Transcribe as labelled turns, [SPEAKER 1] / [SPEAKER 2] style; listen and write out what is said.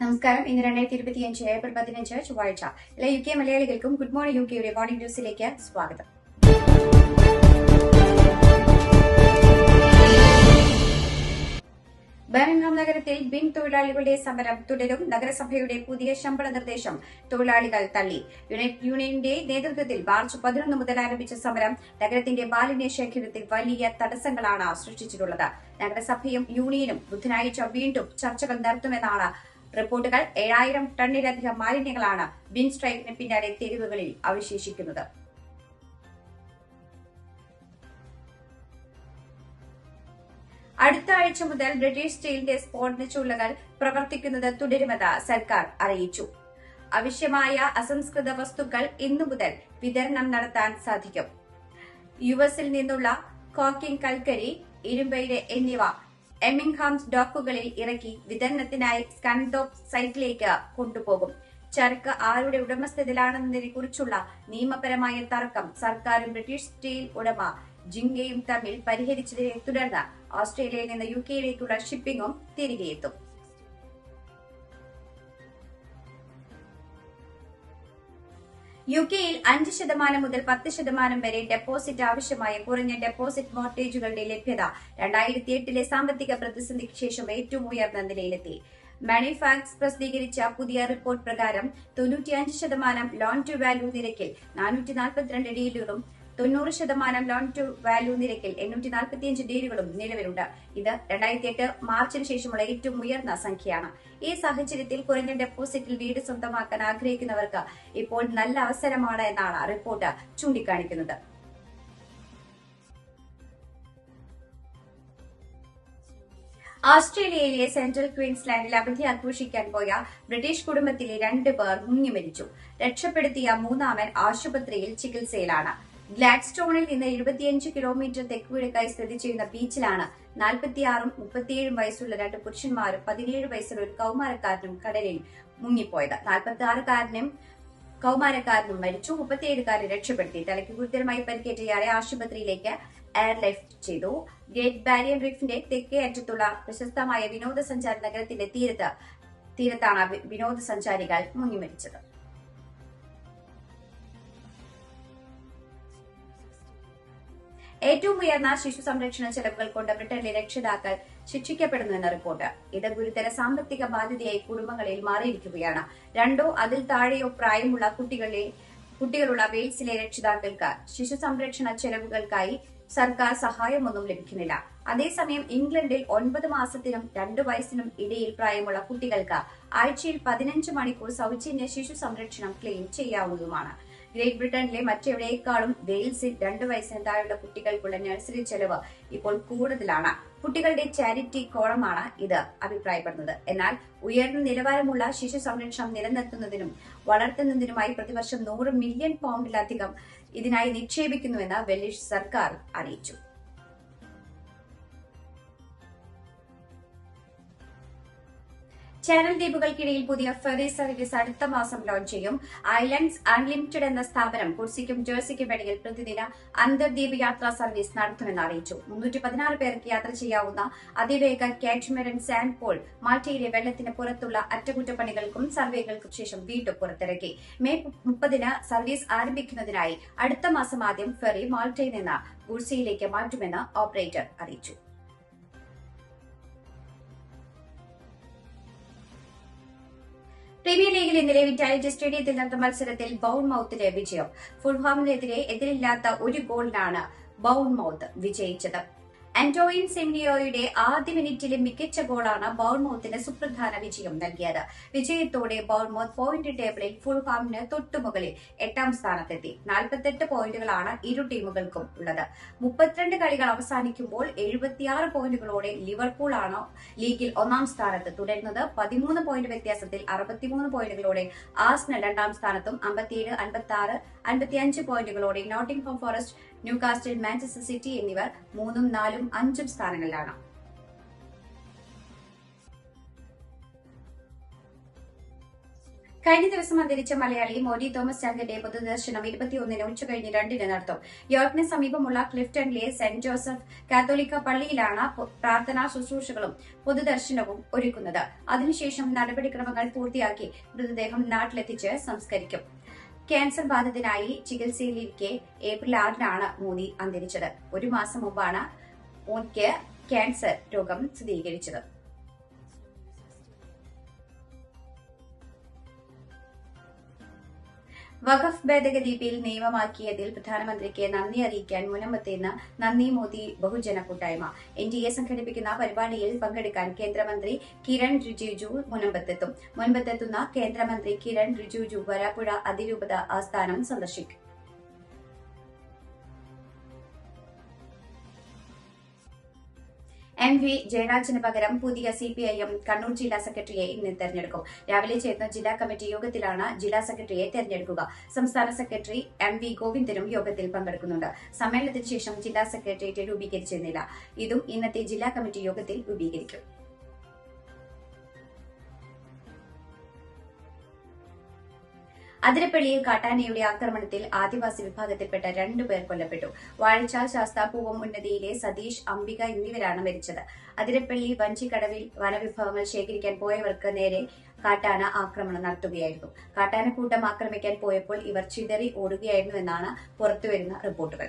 [SPEAKER 1] നമസ്കാരം. ഇന്ന് രണ്ടായിരത്തി ഇരുപത്തി അഞ്ച് ഏപ്രിൽ പതിനഞ്ച് ചൊവ്വാഴ്ച. എല്ലാ യു കെ മലയാളികൾക്കും ഗുഡ് മോർണിംഗ് യു കെയുടെ മോർണിംഗ് ന്യൂസിലേക്ക് സ്വാഗതം. ബർമിംഗ്ഹാം നഗരത്തിൽ ബിൻ തൊഴിലാളികളുടെ സമരം തുടരും. നഗരസഭയുടെ പുതിയ ശമ്പള നിർദ്ദേശം തൊഴിലാളികൾ തള്ളി. യൂണിയന്റെ നേതൃത്വത്തിൽ മാർച്ച് പതിനൊന്ന് മുതൽ ആരംഭിച്ച സമരം നഗരത്തിന്റെ മാലിന്യ ശേഖരത്തിൽ വലിയ തടസ്സങ്ങളാണ് സൃഷ്ടിച്ചിട്ടുള്ളത്. നഗരസഭയും യൂണിയനും ബുധനാഴ്ച വീണ്ടും ചർച്ചകൾ നടത്തുമെന്നാണ് റിപ്പോർട്ടുകൾ ഏഴായിരം ടണ്ണിലധികം മാലിന്യങ്ങളാണ് ബിൻ സ്ട്രൈക്കിന് പിന്നാലെ തെരുവുകളിൽ അവശേഷിക്കുന്നത്. അടുത്ത ആഴ്ച മുതൽ ബ്രിട്ടീഷ് സ്റ്റീലിന്റെ സ്ഫോടന ചൂളകൾ പ്രവർത്തിക്കുന്നത് തുടരുമെന്ന് സർക്കാർ അറിയിച്ചു. ആവശ്യമായ അസംസ്കൃത വസ്തുക്കൾ ഇന്നു മുതൽ വിതരണം നടത്താൻ സാധിക്കും. യു എസിൽ നിന്നുള്ള കോക്കിംഗ് കൽക്കരി ഇരുമ്പയിര് എന്നിവ എമിംഗ്ഹാം ഡോക്കുകളിൽ ഇറക്കി വിതരണത്തിനായി സ്കൺഡോപ്പ് സൈറ്റിലേക്ക് കൊണ്ടുപോകും. ചരക്ക് ആരുടെ ഉടമസ്ഥതയിലാണെന്നതിനെ കുറിച്ചുള്ള നിയമപരമായ തർക്കം സർക്കാരും ബ്രിട്ടീഷ് സ്റ്റീൽ ഉടമ ജിങ്കയും തമ്മിൽ പരിഹരിച്ചതിനെ തുടർന്ന് ഓസ്ട്രേലിയയിൽ നിന്ന് യു കെയിലേക്കുള്ള ഷിപ്പിംഗും തിരികെ യു കെയിൽ അഞ്ച് ശതമാനം മുതൽ പത്ത് ശതമാനം വരെ ഡെപ്പോസിറ്റ് ആവശ്യമായ കുറഞ്ഞ ഡെപ്പോസിറ്റ് മോർട്ടേജുകളുടെ ലഭ്യത രണ്ടായിരത്തി എട്ടിലെ സാമ്പത്തിക പ്രതിസന്ധിക്ക് ശേഷം ഏറ്റവും ഉയർന്ന നിലയിലെത്തി. മാനിഫാക്സ് പ്രസിദ്ധീകരിച്ച പുതിയ റിപ്പോർട്ട് പ്രകാരം തൊണ്ണൂറ്റിയഞ്ച് ശതമാനം ലോൺ ടു വാല്യൂ നിരക്കിൽ നാനൂറ്റി നാൽപ്പത്തിരണ്ട് ഡീലുകളും തൊണ്ണൂറ് ശതമാനം ലോൺ ടു വാല്യൂ നിരക്കിൽ എണ്ണൂറ്റി നാൽപ്പത്തിയഞ്ച് ഡീലുകളും നിലവിലുണ്ട്. ഇത് രണ്ടായിരത്തി എട്ട് മാർച്ചിന് ശേഷമുള്ള ഏറ്റവും ഉയർന്ന സംഖ്യയാണ്. ഈ സാഹചര്യത്തിൽ കുറഞ്ഞ ഡെപ്പോസിറ്റിൽ വീട് സ്വന്തമാക്കാൻ ആഗ്രഹിക്കുന്നവർക്ക് ഇപ്പോൾ നല്ല അവസരമാണ് എന്നാണ് റിപ്പോർട്ട് ചൂണ്ടിക്കാണിക്കുന്നത്. ഓസ്ട്രേലിയയിലെ സെൻട്രൽ ക്വീൻസ്ലാൻഡിൽ അവധി ആഘോഷിക്കാൻ പോയ ബ്രിട്ടീഷ് കുടുംബത്തിലെ രണ്ട് പേർ മുങ്ങി മരിച്ചു രക്ഷപ്പെടുത്തിയ മൂന്നാമൻ ആശുപത്രിയിൽ ചികിത്സയിലാണ്. ഗ്ലാഡ്സ്റ്റോണിൽ നിന്ന് ഇരുപത്തിയഞ്ച് കിലോമീറ്റർ തെക്കുകിഴക്കായി സ്ഥിതി ചെയ്യുന്ന ബീച്ചിലാണ് നാൽപ്പത്തിയാറും മുപ്പത്തിയേഴും വയസ്സുള്ള രണ്ട് പുരുഷന്മാരും പതിനേഴ് വയസ്സുള്ള ഒരു കൗമാരക്കാരനും കടലിൽ മുങ്ങിപ്പോയത്. നാൽപ്പത്തി ആറുകാരനും കൗമാരക്കാരനും മരിച്ചു. മുപ്പത്തിയേഴുകാരെ രക്ഷപ്പെടുത്തി. തലയ്ക്ക് ഗുരുതരമായി പരിക്കേറ്റ ഇയാളെ ആശുപത്രിയിലേക്ക് എയർലിഫ്റ്റ് ചെയ്തു. ഗ്രേറ്റ് ബാരിയർ റീഫിന്റെ തെക്കേ അറ്റത്തുള്ള പ്രശസ്തമായ വിനോദസഞ്ചാര നഗരത്തിന്റെ തീരത്ത് തീരത്താണ് വിനോദസഞ്ചാരികൾ മുങ്ങിമരിച്ചത് ഏറ്റവും ഉയർന്ന ശിശു സംരക്ഷണ ചെലവുകൾ കൊണ്ട് ബ്രിട്ടനിലെ രക്ഷിതാക്കൾ ശിക്ഷിക്കപ്പെടുന്നുവെന്ന റിപ്പോർട്ട്. ഇത് ഗുരുതര സാമ്പത്തിക ബാധ്യതയായി കുടുംബങ്ങളിൽ മാറിയിരിക്കുകയാണ്. രണ്ടോ അതിൽ താഴെയോ പ്രായമുള്ള കുട്ടികളിൽ കുട്ടികളുള്ള വെയിൽസിലെ രക്ഷിതാക്കൾക്ക് ശിശു സംരക്ഷണ ചെലവുകൾക്കായി സർക്കാർ സഹായമൊന്നും ലഭിക്കുന്നില്ല. അതേസമയം ഇംഗ്ലണ്ടിൽ ഒൻപത് മാസത്തിനും രണ്ടു വയസ്സിനും ഇടയിൽ പ്രായമുള്ള കുട്ടികൾക്ക് ആഴ്ചയിൽ പതിനഞ്ച് മണിക്കൂർ സൗജന്യ ശിശു സംരക്ഷണം ക്ലെയിം ചെയ്യാവുന്നതുമാണ്. ഗ്രേറ്റ് ബ്രിട്ടനിലെ മറ്റെവിടേക്കാളും വെയിൽസിൽ രണ്ടു വയസ്സിന് താഴെയുള്ള കുട്ടികൾക്കുള്ള നഴ്സറി ചെലവ് ഇപ്പോൾ കൂടുതലാണ്. കുട്ടികളുടെ ചാരിറ്റി കോളമാണ് ഇത് അഭിപ്രായപ്പെടുന്നത്. എന്നാൽ ഉയർന്ന നിലവാരമുള്ള ശിശു സംരക്ഷണം നിലനിർത്തുന്നതിനും വളർത്തുന്നതിനുമായി പ്രതിവർഷം നൂറ് മില്യൺ പൗണ്ടിലധികം ഇതിനായി നിക്ഷേപിക്കുന്നുവെന്ന് വെല്ലിഷ് സർക്കാർ അറിയിച്ചു. ചാനൽ ദ്വീപുകൾക്കിടയിൽ പുതിയ ഫെറി സർവീസ് അടുത്ത മാസം ലോഞ്ച് ചെയ്യും. ഐലൻഡ്സ് അൺലിമിറ്റഡ് എന്ന സ്ഥാപനം കുർസിക്കും ജേഴ്സിക്കും ഇടയിൽ പ്രതിദിന അന്തർദ്വീപ് യാത്രാ സർവീസ് നടത്തുമെന്ന് അറിയിച്ചു. മുന്നൂറ്റി പതിനാറ് പേർക്ക് യാത്ര ചെയ്യാവുന്ന അതിവേഗ കാറ്റ്മെരൻ സാൻഡ് പോൾ മാൾട്ടയിലെ വെള്ളത്തിന് പുറത്തുള്ള അറ്റകുറ്റപ്പണികൾക്കും സർവേകൾക്കും ശേഷം വീണ്ടും പുറത്തിറക്കി. മെയ് മുപ്പതിന് സർവീസ് ആരംഭിക്കുന്നതിനായി അടുത്ത മാസം ആദ്യം ഫെറി മാൾട്ടയിൽ നിന്ന് കുർസിയിലേക്ക് മാറ്റുമെന്ന് ഓപ്പറേറ്റർ അറിയിച്ചു. പ്രീമിയർ ലീഗിൽ ഇന്നലെ വിറ്റാലിറ്റി സ്റ്റേഡിയത്തിൽ നടന്ന മത്സരത്തിൽ ബൌൺമൌത്തിന് വിജയം. ഫുൾഹാമിനെതിരെ എതിരില്ലാത്ത ഒരു ഗോളിനാണ് ബൌൺമൌത്ത് വിജയിച്ചത്. ആന്റോയിൻ സെമിനിയോയുടെ ആദ്യ മിനിറ്റിലെ മികച്ച ഗോളാണ് ബൌൺമൌത്തിന് സുപ്രധാന വിജയം നൽകിയത്. വിജയത്തോടെ ബൌൺമൌത്ത് പോയിന്റ് ടേബിളിൽ ഫുൾഹാമിന് തൊട്ടുമുകളിൽ എട്ടാം സ്ഥാനത്തെത്തി. നാൽപ്പത്തെട്ട് പോയിന്റുകളാണ് ഇരു ടീമുകൾക്കും ഉള്ളത്. മുപ്പത്തിരണ്ട് കളികൾ അവസാനിക്കുമ്പോൾ എഴുപത്തിയാറ് പോയിന്റുകളോടെ ലിവർപൂൾ ആണ് ലീഗിൽ ഒന്നാം സ്ഥാനത്ത്. തുടരുന്നത് പതിമൂന്ന് പോയിന്റ് വ്യത്യാസത്തിൽ അറുപത്തിമൂന്ന് പോയിന്റുകളോടെ ആസ്ന രണ്ടാം സ്ഥാനത്തും അമ്പത്തിയേഴ് അൻപത്തി ആറ് അൻപത്തിയഞ്ച് പോയിന്റുകളോടെ Notting Nottingham Forest Newcastle Manchester City എന്നിവർ മൂന്നും നാലും അഞ്ചും സ്ഥാനങ്ങളിലാണ്. കഴിഞ്ഞ ദിവസം അന്തരിച്ച മലയാളി മോഡി തോമസ് ചാങ്കിന്റെ പൊതുദർശനം ഇരുപത്തിയൊന്നിന് ഉച്ചകഴിഞ്ഞ് രണ്ടിന് നടത്തും. യോർക്കിന് സമീപമുള്ള ക്ലിഫ്റ്റണിലെ സെന്റ് ജോസഫ് കാത്തോലിക്ക പള്ളിയിലാണ് പ്രാർത്ഥനാ ശുശ്രൂഷകളും പൊതുദർശനവും ഒരുക്കുന്നത്. അതിനുശേഷം നടപടിക്രമങ്ങൾ പൂർത്തിയാക്കി മൃതദേഹം നാട്ടിലെത്തിച്ച് സംസ്കരിക്കും. ക്യാൻസർ ബാധിതനായി ചികിത്സയിലിരിക്കെ ഏപ്രിൽ ആറിനാണ് മോദി അന്തരിച്ചത്. ഒരു മാസം മുമ്പാണ് മോദിക്ക് ക്യാൻസർ രോഗം സ്ഥിരീകരിച്ചത്. വഖഫ് ഭേദഗതി ബിൽ നിയമമാക്കിയതിൽ പ്രധാനമന്ത്രിക്ക് നന്ദി അറിയിക്കാൻ മുനമ്പത്തേന്ന് നന്ദി മോദി ബഹുജന കൂട്ടായ്മ. എൻ ഡി എ സംഘടിപ്പിക്കുന്ന പരിപാടിയിൽ പങ്കെടുക്കാൻ കേന്ദ്രമന്ത്രി കിരൺ റിജിജു മുനമ്പത്തെത്തും. മുൻപത്തെത്തുന്ന കേന്ദ്രമന്ത്രി കിരൺ റിജിജു വരാപ്പുഴ അതിരൂപത ആസ്ഥാനം സന്ദർശിക്കും. എം വി ജയരാജന് പകരം പുതിയ C P I M Kannur ജില്ലാ സെക്രട്ടറിയെ ഇന്ന് തെരഞ്ഞെടുക്കും. രാവിലെ ചേർന്ന ജില്ലാ കമ്മിറ്റി യോഗത്തിലാണ് ജില്ലാ സെക്രട്ടറിയെ തെരഞ്ഞെടുക്കുക. സംസ്ഥാന സെക്രട്ടറി എം വി ഗോവിന്ദനും യോഗത്തിൽ പങ്കെടുക്കുന്നുണ്ട്. സമ്മേളനത്തിന് ശേഷം ജില്ലാ സെക്രട്ടേറിയറ്റ് രൂപീകരിച്ചിരുന്നില്ല. ഇതും ഇന്നത്തെ ജില്ലാ കമ്മിറ്റി യോഗത്തിൽ രൂപീകരിക്കും. അതിരപ്പള്ളിയിൽ കാട്ടാനയുടെ ആക്രമണത്തിൽ ആദിവാസി വിഭാഗത്തിൽപ്പെട്ട രണ്ടുപേർ കൊല്ലപ്പെട്ടു. വാഴച്ചാൽ ശാസ്താപൂവം ഉന്നതിയിലെ സതീഷ് അംബിക എന്നിവരാണ് മരിച്ചത്. അതിരപ്പള്ളി വഞ്ചിക്കടവിൽ വനവിഭവങ്ങൾ ശേഖരിക്കാൻ പോയവർക്ക് നേരെ കാട്ടാന ആക്രമണം നടത്തുകയായിരുന്നു. കാട്ടാനക്കൂട്ടം ആക്രമിക്കാൻ പോയപ്പോൾ ഇവർ ചിതറി ഓടുകയായിരുന്നുവെന്നാണ് പുറത്തുവരുന്ന റിപ്പോർട്ടുകൾ.